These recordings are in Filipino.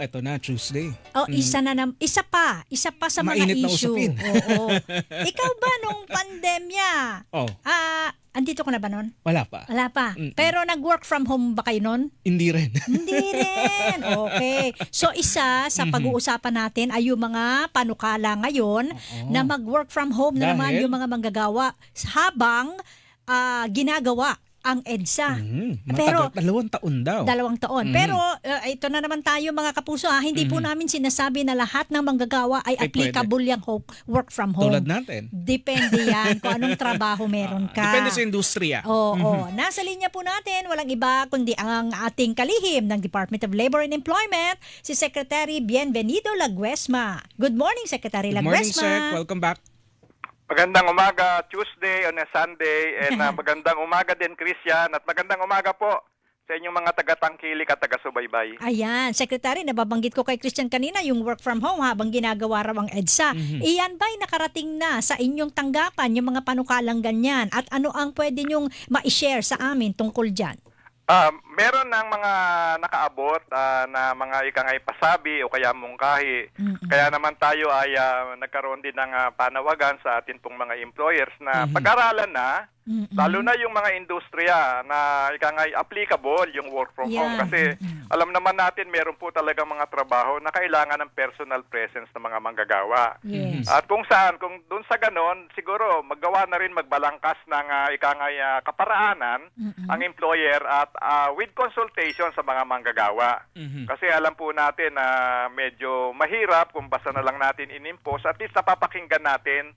eto na, Tuesday. Oh, isa na nam, isa pa, isa pa sa mga Mainit na issue. usapin. Oo. Ikaw ba nung pandemya? Oh, Ah, andito ka na ba nun? wala pa. Wala pa. Mm-mm. Pero nag-work from home ba kayo nun? Hindi rin. Hindi rin. Okay. So isa sa Mhm. pag-uusapan natin ay yung mga panukala ngayon Oo. na mag-work from home na naman Dahil? yung mga manggagawa habang ah, ginagawa ang EDSA. Pero- matagal, dalawang taon daw. Dalawang taon. Mhm. Pero uh, ito na naman tayo mga kapuso ha, hindi po Mhm. namin sinasabi na lahat ng manggagawa ay Ay, applicable yung ho- work from home. Tulad natin. Depende yan kung anong trabaho meron ka. Depende sa industriya. Oo, Mhm. oo. nasa linya po natin, walang iba kundi ang ating kalihim ng Department of Labor and Employment, si Secretary Bienvenido Laguesma. Good morning, Secretary Good morning, Laguesma. sir. Welcome back. Magandang umaga, Tuesday on a Sunday, and uh, magandang umaga din, Christian, at magandang umaga po sa inyong mga taga-tangkilik at taga-subaybay. Ayan, Secretary, nababanggit ko kay Christian kanina yung work from home habang ginagawa raw ang EDSA. Mhm. Iyan ba'y nakarating na sa inyong tanggapan yung mga panukalang ganyan? At ano ang pwede nyong ma-share sa amin tungkol dyan? Ah, meron ng mga nakaabot ah, na mga ikangay pasabi o kaya mungkahi. Mm-mm. Kaya naman tayo ay ah, nagkaroon din ng ah, panawagan sa atin pong mga employers na Mhm. pag-aralan na Mm-mm. Lalo na yung mga industriya na ika nga applicable yung work from home Yan. kasi Mm-mm. Alam naman natin meron po talaga mga trabaho na kailangan ng personal presence ng mga manggagawa. Yes. At kung saan, kung doon sa ganon, siguro maggawa na rin magbalangkas ng uh, ika nga ah, kaparaanan Mm-mm. ang employer at ah, with consultation sa mga manggagawa. Mhm. Kasi alam po natin na medyo mahirap kung basta na lang natin inimpose. At least napapakinggan natin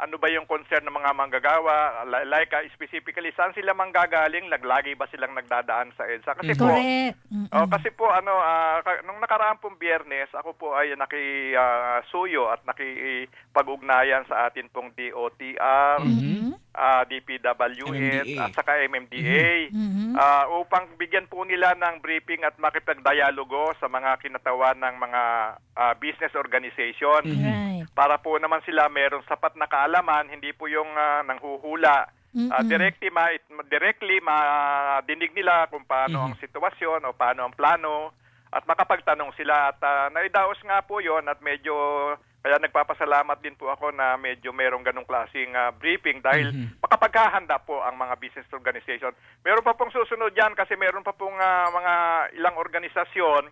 ano ba yung concern ng mga manggagawa. Li- Like ah, specifically, saan sila manggagaling? Laglagi ba silang nagdadaan sa EDSA? Kasi po, Correct. Mm-mm. Oh, kasi po ano ka- nung nakaraang pong Biyernes, ako po ay naki ah, suyo at nakipag-ugnayan sa atin pong DOTR, Mhm. Ah, DPWH at saka MMDA Mhm. ah, upang bigyan po nila ng briefing at makipagdialogo sa mga kinatawan ng mga ah, business organization Mhm. Right. para po naman sila meron sapat na kaalaman, hindi po yung ah, nanghuhula. Mm-mm. directly ma directly madinig nila kung paano Mhm. ang sitwasyon o paano ang plano at makapagtanong sila at ah, naidaos nga po 'yon at medyo kaya nagpapasalamat din po ako na medyo merong ganong klaseng ah, briefing dahil Mhm. makapaghahanda po ang mga business organization. Meron pa pong susunod diyan kasi meron pa pong ah, mga ilang organisasyon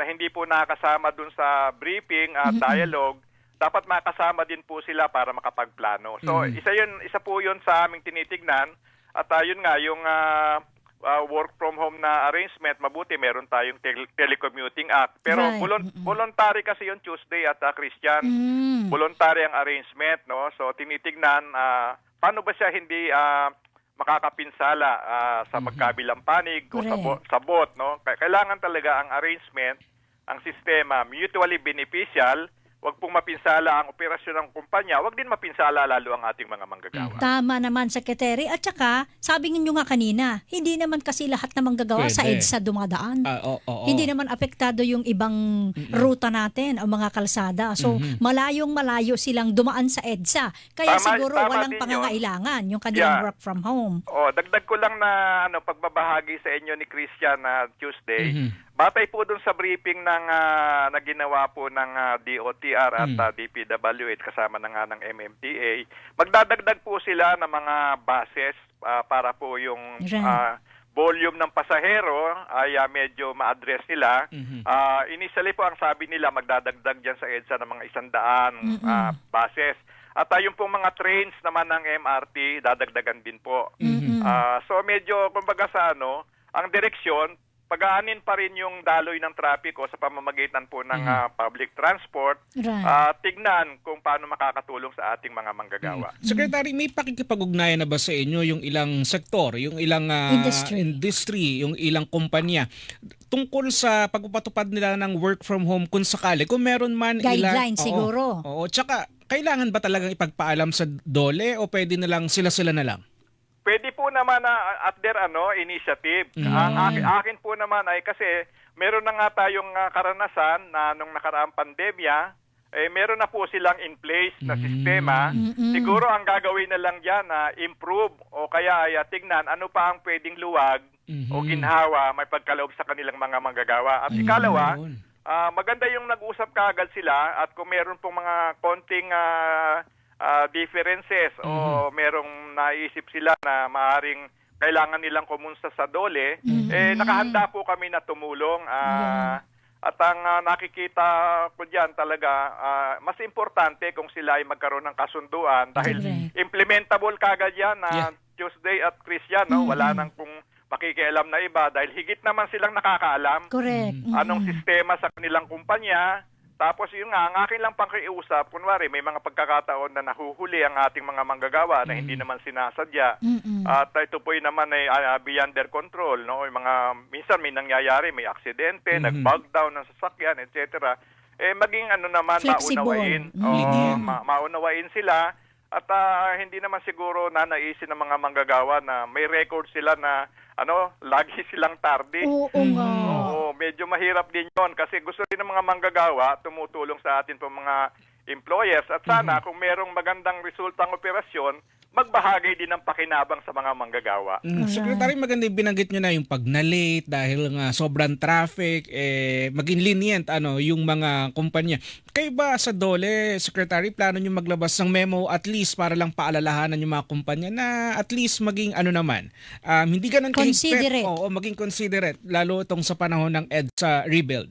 na hindi po nakasama dun sa briefing at Mhm. dialogue dapat makasama din po sila para makapagplano. So, Mhm. isa yun, isa po yun sa aming tinitignan. At ah, yun nga, yung ah, ah, work from home na arrangement, mabuti meron tayong tel- telecommuting act. Pero Right. volun- voluntary kasi yun Tuesday at ah, Christian. Mm. Voluntary ang arrangement, no? So, tinitignan, ah, paano ba siya hindi ah, makakapinsala ah, sa magkabilang panig o sa, Correct. bo- sa bot, no? Kailangan talaga ang arrangement, ang sistema, mutually beneficial, wag pong mapinsala ang operasyon ng kumpanya, wag din mapinsala lalo ang ating mga manggagawa. Tama naman, Secretary. At saka, sabi ninyo nga kanina, hindi naman kasi lahat na manggagawa sa Pwede. EDSA dumadaan. Ah, oo, oo. Hindi naman apektado yung ibang ruta natin o mga kalsada. So, Mhm. malayong malayo silang dumaan sa EDSA. Kaya Tama- siguro tama walang din yun. pangangailangan yung kanilang Yeah. work from home. Oh, dagdag ko lang na ano pagbabahagi sa inyo ni Christian na Tuesday. Mhm. Batay po dun sa briefing ng ah, na ginawa po ng ah, DOTR at Mm. ah, DPWH kasama na nga ng MMDA, magdadagdag po sila ng mga buses ah, para po yung ah, volume ng pasahero ay ah, medyo ma-address nila. Mhm. Ah, initially po ang sabi nila magdadagdag diyan sa EDSA ng mga isandaan Mm-mm. ah, buses. At ah, yung pong mga trains naman ng MRT dadagdagan din po. Mm-mm. Ah, so medyo kumbaga sa ano, ang direksyon pagaanin pa rin yung daloy ng trapiko sa pamamagitan po ng Mhm. ah, public transport. Right. Ah, tignan kung paano makakatulong sa ating mga manggagawa. Mm. Secretary, may pakikipag-ugnayan na ba sa inyo yung ilang sektor, yung ilang ah, Industry. industry, yung ilang kumpanya tungkol sa pagpapatupad nila ng work from home kung sakali, kung meron man Guideline ilang... Oo, siguro. Oo, tsaka kailangan ba talagang ipagpaalam sa dole o pwede na lang sila-sila na lang? Naman na at their ano initiative. Mm. Ang akin, akin po naman ay kasi meron na nga tayong ah, karanasan na nung nakaraang pandemya eh meron na po silang in place na Mm. sistema. Mm-mm. Siguro ang gagawin na lang diyan na improve o kaya ay ah, tignan ano pa ang pwedeng luwag Mhm. o ginhawa may pagkaloob sa kanilang mga manggagawa. At ikalawa, Ayun. ah, maganda yung nag-usap kaagad sila at kung meron pong mga konting ah, ah, differences o merong naisip sila na maaring kailangan nilang kumunsa sa dole, eh nakahanda po kami na tumulong. ah, At ang ah, nakikita ko diyan talaga, ah, mas importante kung sila ay magkaroon ng kasunduan dahil Correct. implementable kagad yan na Yeah. Tuesday at Christian, no? Wala nang kung makikialam na iba dahil higit naman silang nakakaalam Correct. Anong sistema sa kanilang kumpanya. Tapos yun nga, ang akin lang pakiusap, kunwari may mga pagkakataon na nahuhuli ang ating mga manggagawa na hindi naman sinasadya. Mm-mm. At ito po yun naman ay ah, beyond their control. No? Yung mga, minsan may nangyayari, may aksidente, nag-bug down ng sasakyan, etc. Eh maging ano naman, Flexible. maunawain. Mm. Oo, ma- maunawain sila. At ah, hindi naman siguro nanaisin ng mga manggagawa na may record sila na ano, lagi silang tardy. Oo nga. Oo, medyo mahirap din yon kasi gusto rin ng mga manggagawa tumutulong sa atin po mga employers. At sana kung merong magandang resultang operasyon, magbahagi din ng pakinabang sa mga manggagawa. Mm, Secretary, maganda yung binanggit nyo na yung pag na-late dahil nga sobrang traffic, eh, maging lenient ano, yung mga kumpanya. Kayo ba sa Dole, Secretary, plano nyo maglabas ng memo at least para lang paalalahanan yung mga kumpanya na at least maging ano naman, um, hindi ganun kahigpit. Considerate. Oo, maging considerate, lalo itong sa panahon ng EDSA rebuild.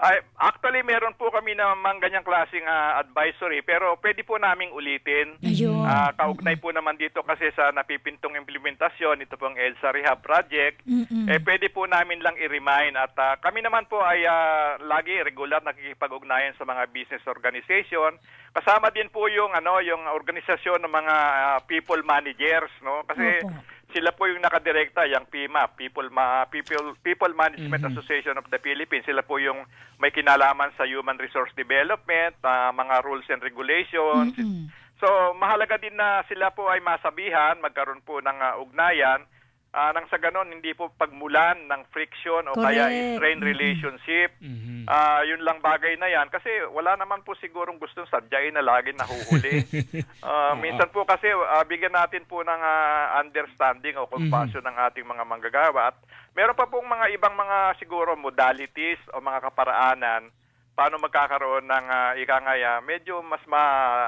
Ay, actually, meron po kami naman ganyang klaseng ah, advisory pero pwede po naming ulitin. Ayun. Ah, kaugnay po naman dito kasi sa napipintong implementasyon, ito pong EDSA Rehab Project, Mm-mm. eh pwede po namin lang i-remind at ah, kami naman po ay ah, lagi regular nakikipag-ugnayan sa mga business organization. Kasama din po yung ano, yung organisasyon ng mga ah, people managers, no? Kasi Opo. Sila po yung nakadirekta, yung PMA, People Ma, People People Management Association of the Philippines. Sila po yung may kinalaman sa human resource development, ah, mga rules and regulations. Mm-mm. So, mahalaga din na sila po ay masabihan, magkaroon po ng ah, ugnayan. Ah, nang sa ganon, hindi po pagmulan ng friction o kaya Correct. strain relationship. Mhm. Ah, yun lang bagay na yan. Kasi wala naman po sigurong gustong sadyain na lagi nahuhuli. Ah, minsan po kasi ah, bigyan natin po ng ah, understanding o compassion ng ating mga manggagawa. At meron pa pong mga ibang mga siguro modalities o mga kaparaanan paano magkakaroon ng uh, ikangaya medyo mas ma,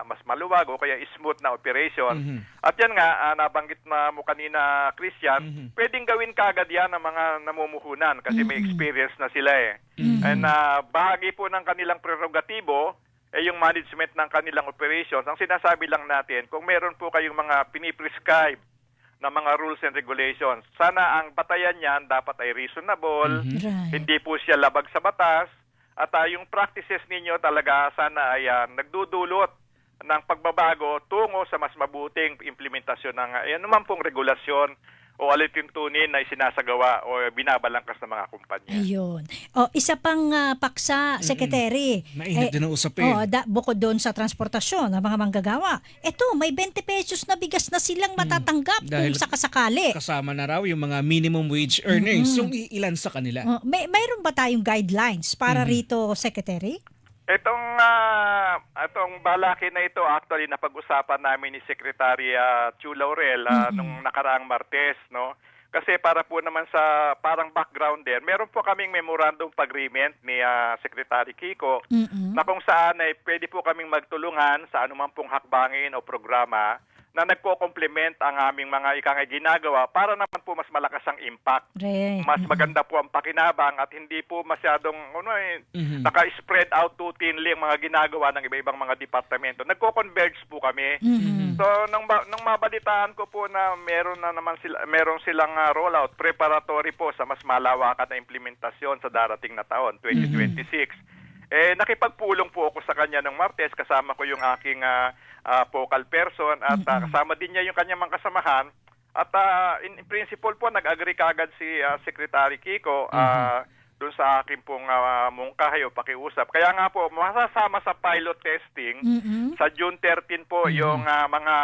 mas maluwag o kaya smooth na operation. Mhm. At yan nga, ah, nabanggit na mo kanina, Christian, Mhm. pwedeng gawin kagad yan ng mga namumuhunan kasi may experience na sila eh. Mhm. And ah, bahagi po ng kanilang prerogatibo eh yung management ng kanilang operations. Ang sinasabi lang natin, kung meron po kayong mga piniprescribe na mga rules and regulations, sana ang batayan niyan dapat ay reasonable, Right. hindi po siya labag sa batas, at ah, yung practices ninyo talaga sana ay ah, nagdudulot ng pagbabago tungo sa mas mabuting implementasyon ng uh, naman pong regulasyon o alituntunin na isinasagawa o binabalangkas ng mga kumpanya. Ayun. O, isa pang ah, paksa, Secretary. Mainit din ang usapin. Oh, da, bukod doon sa transportasyon ng mga manggagawa. Eto, may 20 pesos na bigas na silang matatanggap Dahil- kung sakasakali. Kasama na raw yung mga minimum wage earnings, yung ilan sa kanila. Oh, may mayroon ba tayong guidelines para rito, Secretary? Itong ah, itong balaki na ito actually napag-usapan namin ni Secretary ah, Chu Laurel ah, nung nakaraang Martes, no? Kasi para po naman sa parang background din, meron po kaming memorandum of agreement ni ah, Secretary Kiko Mm-mm. na kung saan ay pwede po kaming magtulungan sa anuman pong hakbangin o programa na nagko-complement ang aming mga ikangay ginagawa para naman po mas malakas ang impact. Right. Mas maganda po ang pakinabang at hindi po masyadong ano, eh, Mhm. naka-spread out to thinly ang mga ginagawa ng iba-ibang mga departamento. Nagko-converge po kami. Mhm. So nang ba- nang mabalitaan ko po na meron na naman sila meron silang ah, rollout preparatory po sa mas malawakan na implementasyon sa darating na taon 2026. Eh nakipagpulong po ako sa kanya ng Martes kasama ko yung aking ah, ah, focal person at ah, kasama din niya yung kanyang mga kasamahan. At ah, in, in principle po nag-agree kagad si ah, Secretary Kiko ah, doon sa akin pong uh, mungkahi o pakiusap. Kaya nga po, masasama sa pilot testing Mm-mm. sa June 13 po yung ah, mga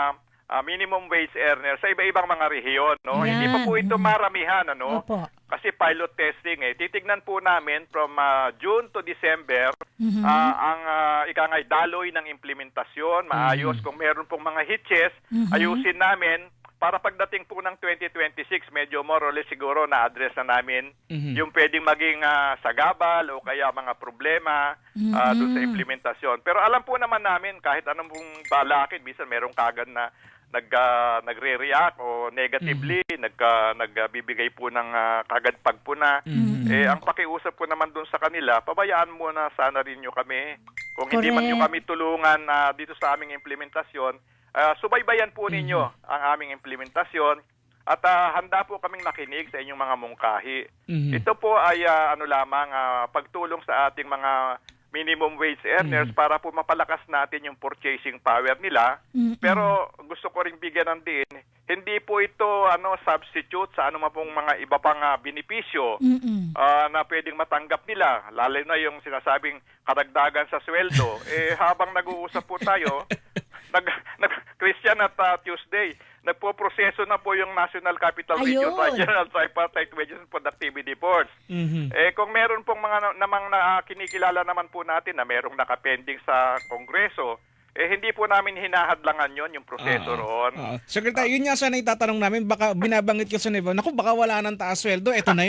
ah, minimum wage earner sa iba-ibang mga rehiyon, no? Yan. Hindi pa po ito maramihan, ano? Opo. Kasi pilot testing eh. Titignan po namin from ah, June to December Mhm. ah, ang uh, ikangay daloy ng implementasyon, maayos kung meron pong mga hitches, Mhm. ayusin namin para pagdating po ng 2026, medyo more or less siguro na-address na namin Mhm. yung pwedeng maging ah, sagabal o kaya mga problema ah, doon sa implementasyon. Pero alam po naman namin kahit anong pong balakid, minsan merong kagad na nag ah, nagre-react o negatively, nagka nagbibigay po ng ah, kagad pagpuna. Eh ang pakiusap ko naman doon sa kanila, pabayaan mo na sana rin nyo kami. Kung hindi man Correct. kami tulungan ah, dito sa aming implementasyon, ah, subaybayan po ninyo ang aming implementasyon at ah, handa po kaming makinig sa inyong mga mungkahi. Mhm. Ito po ay ah, ano lamang ah, pagtulong sa ating mga minimum wage earners para po mapalakas natin yung purchasing power nila. Mm-mm. Pero gusto ko ring bigyan ng din, hindi po ito ano substitute sa ano pong mga iba pang ah, benepisyo Mm-mm. ah, na pwedeng matanggap nila, lalo na yung sinasabing karagdagan sa sweldo. eh habang nag-uusap po tayo, nag, nag Christian at ah, Tuesday, nagpo-proseso na po yung National Capital Region. Regional Tripartite Wages and Productivity Boards. Mhm. Eh kung meron pong mga na- namang na, kinikilala naman po natin na merong nakapending sa Kongreso, eh hindi po namin hinahadlangan yon yung proseso Oo. roon. Oo. Secretary, yun nga sana itatanong namin, baka binabanggit ko sa Nebo, naku, baka wala ng taas sweldo, eto na.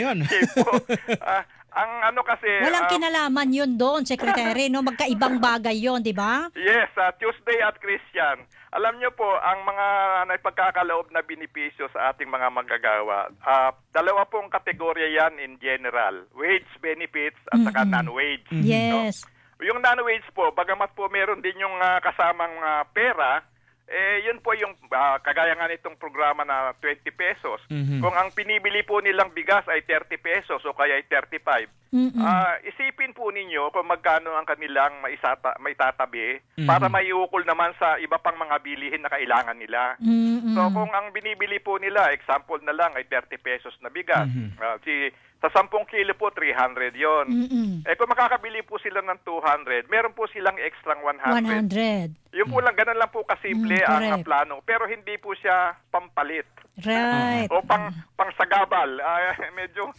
Ah, ang ano kasi... Walang ah, kinalaman yun doon, Secretary, no? Magkaibang bagay yon, di ba? Yes, uh, Tuesday at Christian. Alam niyo po, ang mga nagpagkakaloob na binipisyo sa ating mga manggagawa, ah, dalawa pong kategorya yan in general. Wage benefits at saka non-wage. Yes. Yung non-wage po, bagamat po meron din yung ah, kasamang ah, pera, eh yun po yung ah, kagaya nga nitong programa na 20 pesos. Mhm. Kung ang pinibili po nilang bigas ay 30 pesos o kaya ay 35, Mm-mm. Ah, isipin po ninyo kung magkano ang kanilang maisata, maitatabi Mhm. para maiukol naman sa iba pang mga bilihin na kailangan nila. Mm-mm. So kung ang binibili po nila, example na lang ay 30 pesos na bigas. Mhm. Ah, si sa 10 kilo po 300 'yon. Mm-mm. Eh kung makakabili po sila ng 200, meron po silang extrang 100. 100. Yun po lang, ganun lang po kasimple Mm, ang plano. Pero hindi po siya pampalit. Right. O pang pangsagabal. Ah, medyo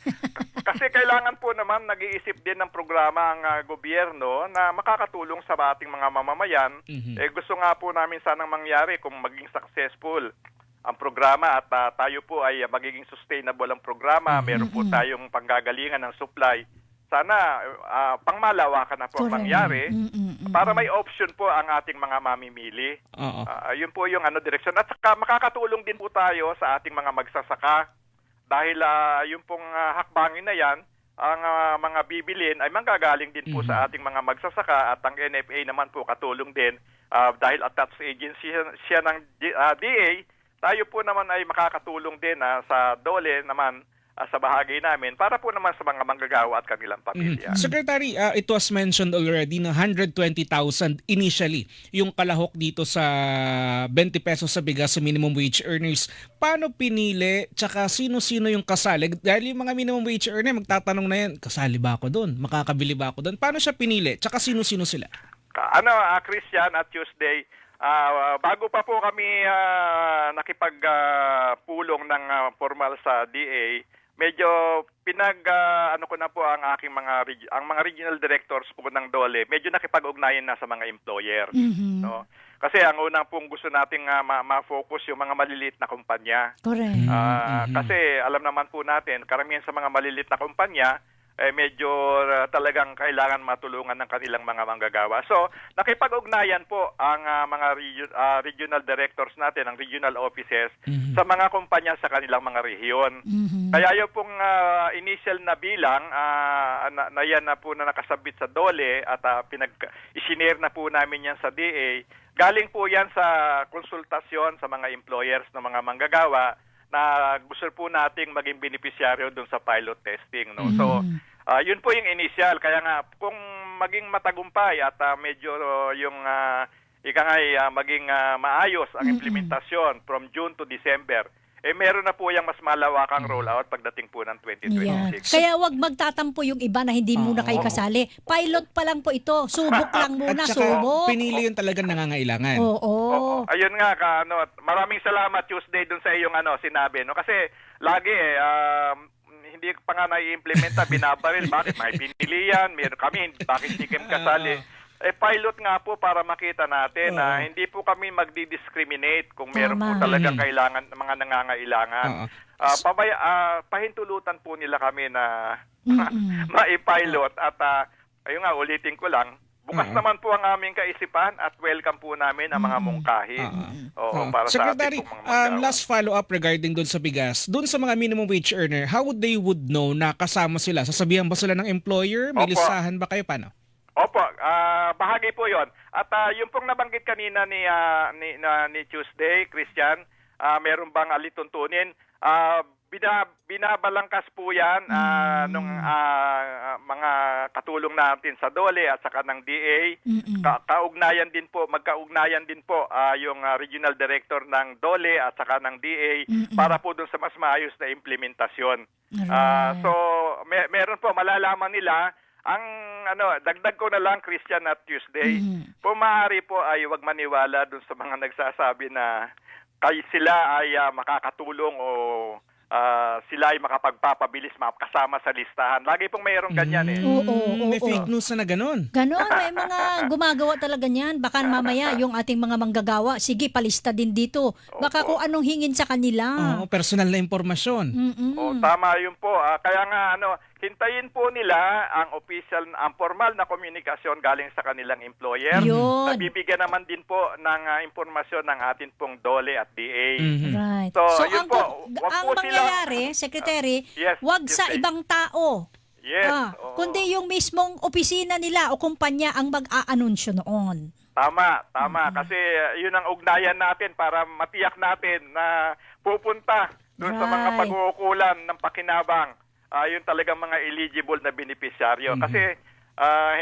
kasi kailangan po naman nag-iisip din ng programa ang ah, gobyerno na makakatulong sa ating mga mamamayan. Mhm. Eh gusto nga po namin sanang mangyari kung maging successful ang programa at ah, tayo po ay magiging sustainable ang programa. Meron po tayong panggagalingan ng supply. Sana ah, pangmalawakan na po ang mangyari Mm-mm. para may option po ang ating mga mamimili. Oo. Ah, yun po yung ano direksyon. At saka makakatulong din po tayo sa ating mga magsasaka dahil ah, yung pong ah, hakbangin na yan, ang ah, mga bibilin ay manggagaling din po sa ating mga magsasaka at ang NFA naman po katulong din ah, dahil attached agency siya, siya ng ah, DA, tayo po naman ay makakatulong din ah, sa DOLE naman ah, sa bahagi namin para po naman sa mga manggagawa at kanilang pamilya. Mhm. Secretary, uh, it was mentioned already na 120,000 initially yung kalahok dito sa 20 pesos sa bigas sa minimum wage earners. Paano pinili? Tsaka sino-sino yung kasali? Dahil yung mga minimum wage earner magtatanong na yan, kasali ba ako doon? Makakabili ba ako doon? Paano siya pinili? Tsaka sino-sino sila? Ka- ano, ah, Christian at Tuesday, ah, bago pa po kami ah, nakipagpulong ng ah, formal sa DA, medyo pinag ah, ano ko na po ang aking mga reg- ang mga regional directors po ng DOLE, medyo nakipag-ugnayan na sa mga employer. Mhm. No? Kasi ang unang pong gusto nating ma- ma-focus yung mga maliliit na kumpanya. Correct. Ah, Mhm. Kasi alam naman po natin, karamihan sa mga maliliit na kumpanya, eh, medyo ah, talagang kailangan matulungan ng kanilang mga manggagawa. So, nakipag-ugnayan po ang ah, mga regio- ah, regional directors natin, ang regional offices, Mhm. sa mga kumpanya sa kanilang mga rehiyon. Mhm. Kaya yung pong ah, initial na bilang ah, na, na yan na po na nakasabit sa DOLE at ah, pinag isinare na po namin yan sa DA, galing po yan sa konsultasyon sa mga employers ng mga manggagawa na gusto po nating maging beneficiaryo doon sa pilot testing. No? So, ah, yun po yung initial. Kaya nga, kung maging matagumpay at ah, medyo uh, yung uh, ika nga ah, maging ah, maayos ang implementasyon from June to December, eh meron na po yung mas malawakang rollout pagdating po ng Yan. 2026. Kaya wag magtatampo yung iba na hindi muna kayo Oo. kasali. Pilot pa lang po ito. Subok lang muna, At saka subok. pinili yung talagang nangangailangan. Oo. Oo. Ayun nga ka ano, maraming salamat Tuesday dun sa iyong ano sinabi no kasi lagi eh um, hindi pa nga nai-implementa binabaril bakit may pinili yan meron kami bakit hindi kami kasali Eh, pilot nga po para makita natin na hindi po kami magdi-discriminate kung meron po Tama. talaga Mm. kailangan mga nangangailangan. Oo. Ah, pabaya, ah, pahintulutan po nila kami na maipilot at ah, ayun nga ulitin ko lang bukas Oo. naman po ang aming kaisipan at welcome po namin ang mga mungkahi. Oo. Oo, para Secretary, sa ating mga um, last follow-up regarding doon sa bigas. Doon sa mga minimum wage earner, how would they would know na kasama sila? Sasabihan ba sila ng employer? May Opo. listahan ba kayo? Paano? Opo, ah, bahagi po 'yon. At ah, yung pong nabanggit kanina ni ah, ni, na, ni Tuesday, Christian, ah, meron bang alituntunin? Ah, bina, binabalangkas po 'yan ah, nung ah, mga katulong natin sa DOLE at saka ng DA. Mm-mm. Ka- kaugnayan din po, magkaugnayan din po ah, yung ah, regional director ng DOLE at saka ng DA Mm-mm. para po dun sa mas maayos na implementasyon. Alright. so may, meron po malalaman nila ang ano, dagdag ko na lang Christian at Tuesday. Mhm. Kung maaari po ay wag maniwala dun sa mga nagsasabi na kay sila ay ah, makakatulong o ah, sila ay makapagpapabilis makasama sa listahan. Lagi pong mayroong ganyan eh. Oo, oo, Mm, May oo. fake news na na ganun. Ganon, may mga gumagawa talaga niyan. Baka mamaya yung ating mga manggagawa, sige, palista din dito. Baka Opo. kung anong hingin sa kanila. Oo, personal na impormasyon. Mm-mm. O tama yun po. Ah, kaya nga ano, hintayin po nila ang official ang formal na komunikasyon galing sa kanilang employer. Yun. Nabibigyan naman din po ng ah, impormasyon ng atin pong DOLE at DA. Mhm. Right. So, So, yun ang, po. Wag ang po sila- mangyayari, Secretary, Yes, wag yes, sa eh. ibang tao. Yes. Ah, kundi yung mismong opisina nila o kumpanya ang mag-aanunsyo noon. Tama, tama. Kasi uh, yun ang ugnayan natin para matiyak natin na pupunta doon sa mga Right. pag-uukulan ng pakinabang. Ah yun talagang mga eligible na beneficiaryo. Kasi ah,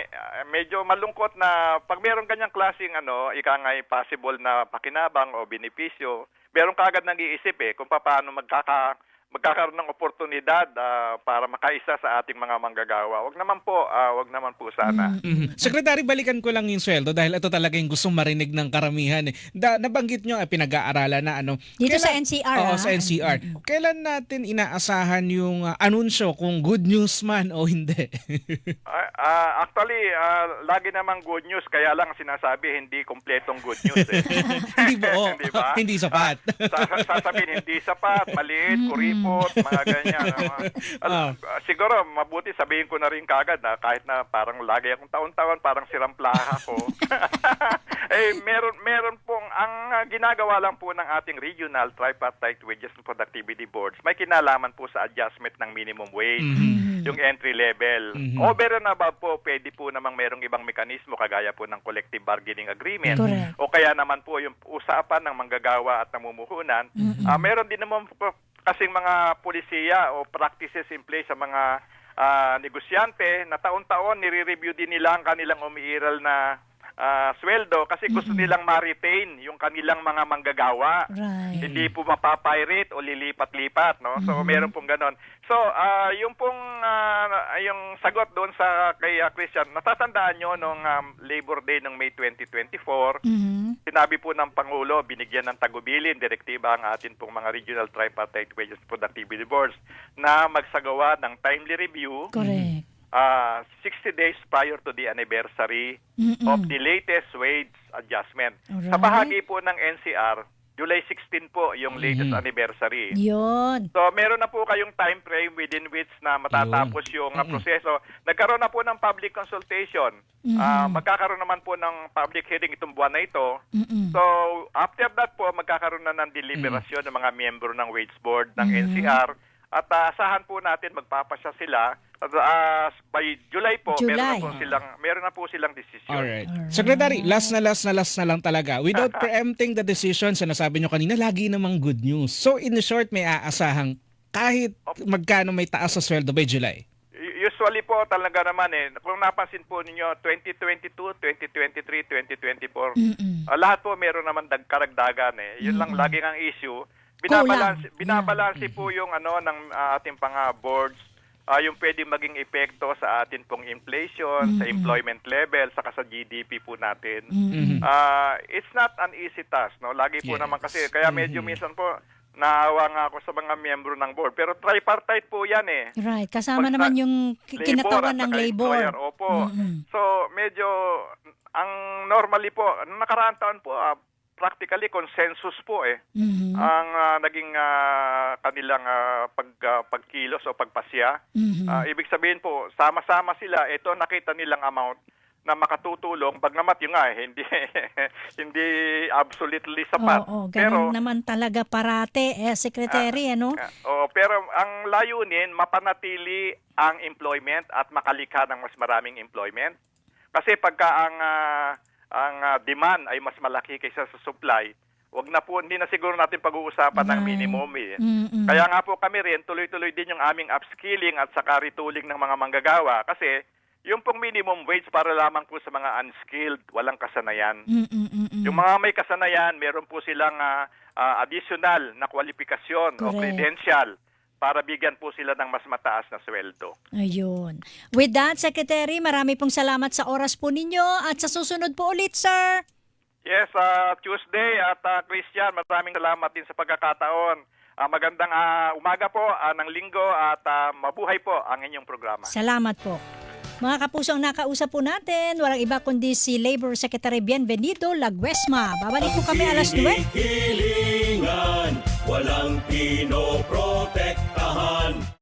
medyo malungkot na pag meron ganyang klaseng ano, ika nga possible na pakinabang o benepisyo, meron kagad nag-iisip eh kung paano magkaka magkakaroon ng oportunidad ah, para makaisa sa ating mga manggagawa. Wag naman po, ah, wag naman po sana. Mhm. Secretary, balikan ko lang yung sweldo dahil ito talaga yung gustong marinig ng karamihan. Eh. Da, nabanggit nyo, eh, pinag-aaralan na ano. Dito sa NCR, Oo, ah. sa NCR. Kailan natin inaasahan yung ah, anunsyo kung good news man o hindi? Ah, ah, actually, ah, lagi namang good news, kaya lang sinasabi hindi kompletong good news. Eh. hindi ba? Oh, Hindi ba? hindi sapat. Sa- sasabihin hindi sapat, maliit, kuripot, mga ganyan. Mga- Ah. Ah, siguro, mabuti sabihin ko na rin kagad na kahit na parang lagi akong taon-taon, parang siramplaha ko. eh, meron, meron pong, ang ah, ginagawa lang po ng ating regional tripartite wages and productivity boards, may kinalaman po sa adjustment ng minimum wage Mhm. yung entry level. Mhm. Over and above po, pwede po namang merong ibang mekanismo kagaya po ng collective bargaining agreement Correct. o kaya naman po yung usapan ng manggagawa at namumuhunan. Ah, meron din naman po kasing mga polisiya o practices in place sa mga ah, negosyante na taon-taon nire-review din nila ang kanilang umiiral na ah, sweldo kasi gusto nilang ma-retain yung kanilang mga manggagawa. Right. Hindi po mapapirate o lilipat-lipat, no? So meron pong ganon. So, ah yung pong ah, yung sagot doon sa kay ah, Christian, natatandaan nyo nung um, Labor Day ng May 2024, Mhm. Sinabi po ng Pangulo, binigyan ng tagubilin, direktiba ang atin pong mga regional tripartite wages productivity boards na magsagawa ng timely review Correct. ah 60 days prior to the anniversary Mm-mm. of the latest wage adjustment. Sa Alright. bahagi po ng NCR, July 16 po yung latest Mhm. anniversary. Yun. So meron na po kayong time frame within which na matatapos yung uh, Mm-mm. proseso. Nagkaroon na po ng public consultation. Mhm. Ah, magkakaroon naman po ng public hearing itong buwan na ito. Mm-mm. So after that po magkakaroon na ng deliberasyon ng mga miyembro ng wage board ng Mhm. NCR at ah, asahan po natin magpapasya sila. At, ah, by July po meron July. na po silang meron na po silang desisyon. Alright. Alright. Secretary, last na last na last na lang talaga. Without preempting the decision, sinasabi nyo kanina, lagi namang good news. So in short, may aasahang kahit magkano may taas sa sweldo by July. Usually po talaga naman eh, kung napansin po ninyo, 2022, 2023, 2024, Mm-mm. ah, lahat po meron naman dag karagdagan eh. Yun lang Mm-mm. lagi ang issue. Kulang. Binabalance, Yeah. binabalanse po yung ano ng ah, ating mga boards ah, yung pwede maging epekto sa atin pong inflation, sa Mm-mm. employment level, saka sa GDP po natin. Mm-mm. Ah, it's not an easy task, no? Lagi po Yes. naman kasi kaya medyo Mhm. minsan po naawa nga ako sa mga miyembro ng board. Pero tripartite po 'yan eh. Right. Kasama Pag- naman yung kinatawan at ng labor. employer, Opo. Mm-mm. So, medyo ang normally po, nakaraan taon po, ah, practically consensus po eh. Mhm. Ang ah, naging ah, kanilang ah, pag, ah, pagkilos o pagpasya. Mhm. Ah, ibig sabihin po, sama-sama sila, ito nakita nilang amount na makatutulong, bagnamat yun nga, eh, hindi, hindi absolutely sapat. Oo, pero, ganun naman talaga parate, eh, Secretary, ano? Ah, oh, pero ang layunin, mapanatili ang employment at makalikha ng mas maraming employment. Kasi pagka ang ah, ang ah, demand ay mas malaki kaysa sa supply, wag na po hindi na siguro natin pag-uusapan ng Right. minimum eh. Mm-mm. Kaya nga po kami rin tuloy-tuloy din yung aming upskilling at saka retooling ng mga manggagawa kasi yung pong minimum wage para lamang po sa mga unskilled, walang kasanayan. Mm-mm-mm-mm. Yung mga may kasanayan, meron po silang ah, ah, additional na kwalifikasyon o credential para bigyan po sila ng mas mataas na sweldo. Ayun. With that, Secretary, marami pong salamat sa oras po ninyo at sa susunod po ulit, sir. Yes, ah, Tuesday at ah, Christian, maraming salamat din sa pagkakataon. Ah, magandang ah, umaga po ah, ng linggo at ah, mabuhay po ang inyong programa. Salamat po. Mga kapusong nakausap po natin, walang iba kundi si Labor Secretary Bienvenido Laguesma. Babalik po kami alas 9. Walang pinoprotektahan.